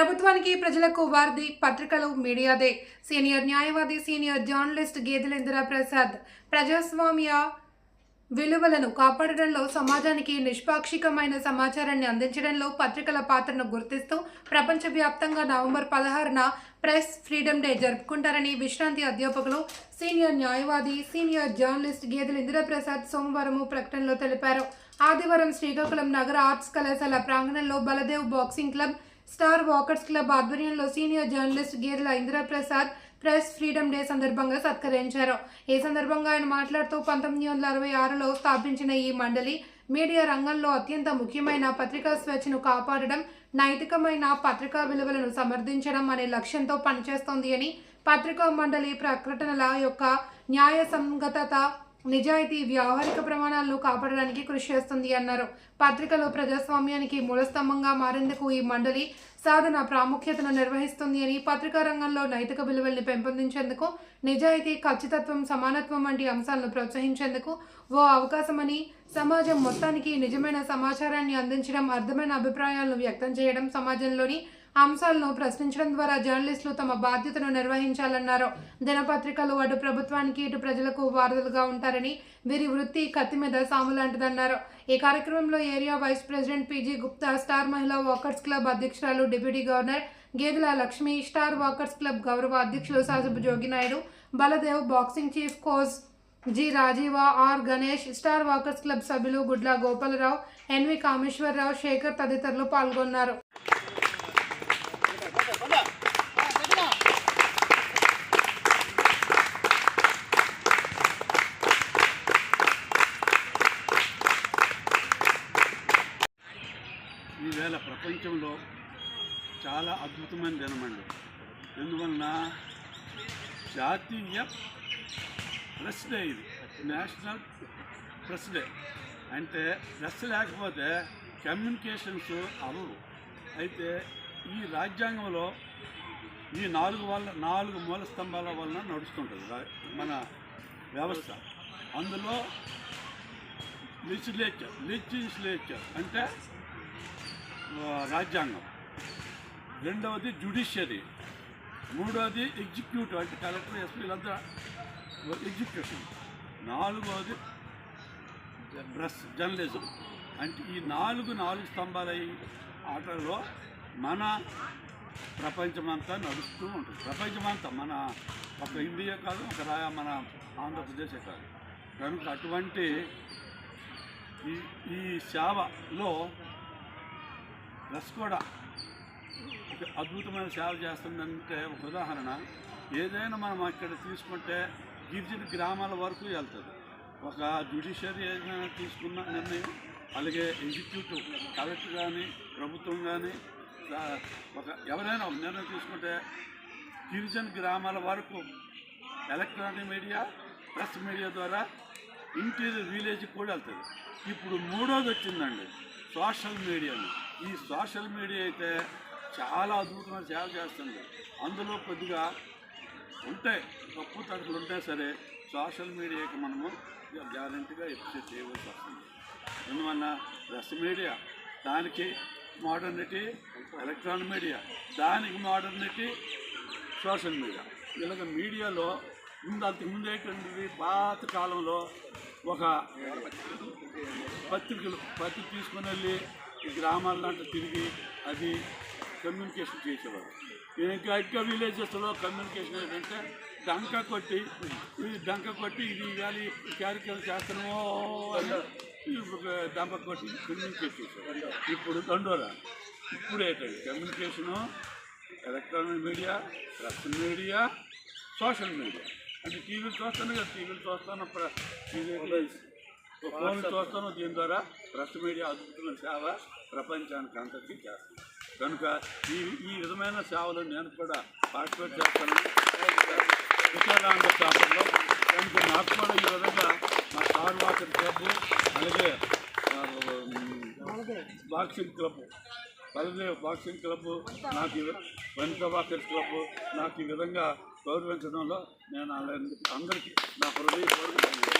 ప్రభుత్వానికి ప్రజలకు వారిది పత్రికలు మీడియాదే. సీనియర్ న్యాయవాది సీనియర్ జర్నలిస్ట్ గేదెలేంద్ర ప్రసాద్. ప్రజాస్వామ్య విలువలను కాపాడడంలో సమాజానికి నిష్పాక్షికమైన సమాచారాన్ని అందించడంలో పత్రికల పాత్రను గుర్తిస్తూ ప్రపంచవ్యాప్తంగా నవంబర్ పదహారున ప్రెస్ ఫ్రీడమ్ డే జరుపుకుంటారని విశ్రాంతి అధ్యాపకులు సీనియర్ న్యాయవాది సీనియర్ జర్నలిస్ట్ గేదెల ఇందిరాప్రసాద్ సోమవారం ప్రకటనలో తెలిపారు. ఆదివారం శ్రీకాకుళం నగర ఆర్ట్స్ కళాశాల ప్రాంగణంలో Baldev boxing club star walkers club ఆధ్వర్యంలో senior journalist Gedela Indiraprasad press freedom day సందర్భంగా సత్కరించారు. ఈ సందర్భంగా ఆయన మాట్లాడుతూ పంతొమ్మిది వందల అరవై ఆరులో స్థాపించిన ఈ మండలి మీడియా రంగంలో అత్యంత ముఖ్యమైన పత్రికా స్వేచ్ఛను కాపాడడం నైతికమైన పత్రికా విలువలను సమర్థించడం అనే లక్ష్యంతో పనిచేస్తోంది అని పత్రికా మండలి ప్రకటనల యొక్క న్యాయ సంగతత నిజాయితీ వ్యావహారిక ప్రమాణాలను కాపాడడానికి కృషి చేస్తుంది అన్నారు. పత్రికలో ప్రజాస్వామ్యానికి మూలస్తంభంగా మారేందుకు ఈ మండలి సాధన ప్రాముఖ్యతను నిర్వహిస్తుంది అని పత్రికా రంగంలో నైతిక విలువల్ని పెంపొందించేందుకు నిజాయితీ ఖచ్చితత్వం సమానత్వం వంటి అంశాలను ప్రోత్సహించేందుకు ఓ అవకాశమని సమాజం మొత్తానికి నిజమైన సమాచారాన్ని అందించడం అర్థమైన అభిప్రాయాలను వ్యక్తం చేయడం సమాజంలోని అంశాలను ప్రశ్నించడం ద్వారా జర్నలిస్టులు తమ బాధ్యతను నిర్వహించాలన్నారు. దినపత్రికలు అటు ప్రభుత్వానికి ఇటు ప్రజలకు వారధులుగా ఉంటారని వీరి వృత్తి కత్తి మీద సాము లాంటిదన్నారు. ఈ కార్యక్రమంలో area vice president PG Gupta star మహిళా వాకర్స్ క్లబ్ అధ్యక్షురాలు deputy governor Gedela Lakshmi star walkers club గౌరవ అధ్యక్షులు సాజబు Joginaidu Baldev boxing chief coach G. Rajiva R. Ganesh star walkers club సభ్యులు గుడ్ల గోపాలరావు ఎన్వి కామేశ్వరరావు శేఖర్ తదితరులు పాల్గొన్నారు. ప్రపంచంలో చాలా అద్భుతమైన దినమండి ఎందువలన జాతీయ ప్రెస్ డే ఇది. National press day. అంటే ప్రెస్ లేకపోతే కమ్యూనికేషన్స్ అవ్వవు. అయితే ఈ రాజ్యాంగంలో ఈ నాలుగు వల్ల నాలుగు మూల స్తంభాల వలన నడుస్తుంటుంది మన వ్యవస్థ. అందులో లెజిస్లేచర్ లెజిస్లేచర్ అంటే రాజ్యాంగం. రెండవది జుడిషియరీ మూడవది ఎగ్జిక్యూటివ్ అంటే కలెక్టర్ ఎస్పీ వీళ్ళంతా ఎగ్జిక్యూషన్. నాలుగవది ప్రెస్ జర్నలిజం. అంటే ఈ నాలుగు నాలుగు స్తంభాలై ఈ ఆటల్లో మన ప్రపంచమంతా నడుస్తూ ఉంటుంది. ప్రపంచమంతా మన ఒక ఇండియా కాదు ఒక రా మన ఆంధ్రప్రదేశే కాదు. కనుక అటువంటి ఈ ఈ సేవలో డ్రెస్ కూడా ఒక అద్భుతమైన సేవ చేస్తుందంటే ఒక ఉదాహరణ. ఏదైనా మనం అక్కడ తీసుకుంటే గిరిజన గ్రామాల వరకు వెళ్తుంది. ఒక జ్యుడిషియరీ ఏదైనా తీసుకున్న నిర్ణయం అలాగే ఎగ్జిక్యూటివ్ కలెక్టర్ కానీ ప్రభుత్వం కానీ ఒక ఎవరైనా ఒక నిర్ణయం తీసుకుంటే గిరిజన గ్రామాల వరకు ఎలక్ట్రానిక్ మీడియా ప్రెస్ మీడియా ద్వారా ఇంటీరియర్ విలేజ్కి కూడా వెళ్తుంది. ఇప్పుడు మూడోది వచ్చిందండి. సోషల్ మీడియా ఈ సోషల్ మీడియా అయితే చాలా అద్భుతమైన సేవ చేస్తుంది. అందులో కొద్దిగా ఉంటాయి తప్పు తడుపులు ఉంటే సరే సోషల్ మీడియాకి మనము గ్యారంటీగా ఎప్రిషియేట్ చేయవలసి వస్తుంది. ఎందువల్ల ప్రెస్ మీడియా దానికి మోడర్నిటీ ఎలక్ట్రానిక్ మీడియా దానికి మోడర్నిటీ సోషల్ మీడియా. ఇలాగ మీడియాలో ముందు అంతకు ముందు ఏంటంటే పాత కాలంలో ఒక పత్రికలు పత్రిక తీసుకుని వెళ్ళి ఈ గ్రామాలంతా తిరిగి అది కమ్యూనికేషన్ చేసేవారు. ఇంకా ఇంకా విలేజెస్లో కమ్యూనికేషన్ ఏంటంటే డంక కొట్టి ఇది డంక కొట్టి ఇది ఇవాళ ఈ కార్యక్రమం చేస్తున్నామో డంక కొట్టి కమ్యూనికేట్ చేసేవారు. ఇప్పుడు దండోరా ఇప్పుడు ఏంటంటే communication electronic media press media social media అంటే టీవీలు చూస్తాను కదా టీవీలు చూస్తాను ప్ర- టీవీ ఫోన్ చూస్తాను దీని ద్వారా. ప్రెస్ మీడియా అద్భుతమైన సేవ ప్రపంచానికి అంతటికీ చేస్తాను. కనుక ఈ ఈ విధమైన సేవలు నేను కూడా పార్టిసిపేట్ చేస్తాను. విశాలాంధ్ర పేపర్లో కనుక నాకు కూడా ఈ విధంగా మా స్టార్ వాకర్ క్లబ్ అలాగే boxing club Baldev boxing club నాకు ఈ బాక్సర్స్ క్లబ్ నాకు ఈ విధంగా గౌరవించడంలో నేను అందరికీ నా హృదయపూర్వక